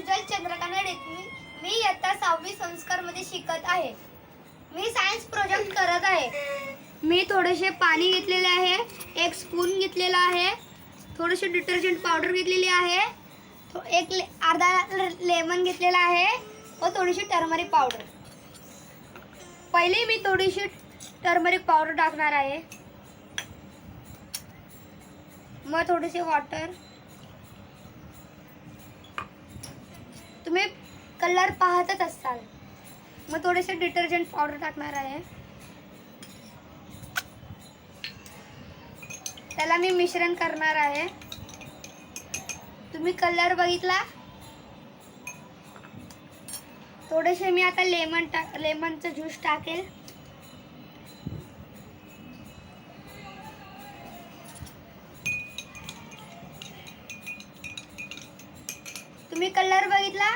सुजल चंद्रकांत रेड्डी मी इयत्ता सहावी संस्कारमध्ये शिकत आहे. मी सायन्स प्रोजेक्ट करत आहे. मी थोडेसे पाणी घेतलेले आहे एक स्पून घेतलेला आहे थोडेसे डिटर्जंट पावडर घेतलेली आहे थो- एक ले अर्धा लेमन घेतलेला आहे व थोडीशी टर्मरिक पावडर पहिले मी थोडीशी टर्मरिक पावडर टाकणार आहे. मग थोडेसे वॉटर कलर पाहतच असाल. मग थोडेसे डिटर्जंट पावडर टाकणार आहे. त्याला मी मिश्रण करणार आहे. तुम्ही कलर बघितला? थोडेसे मी आता लेमन टाक लेमनचं ज्यूस टाकेल. तुम्ही कलर बघितला?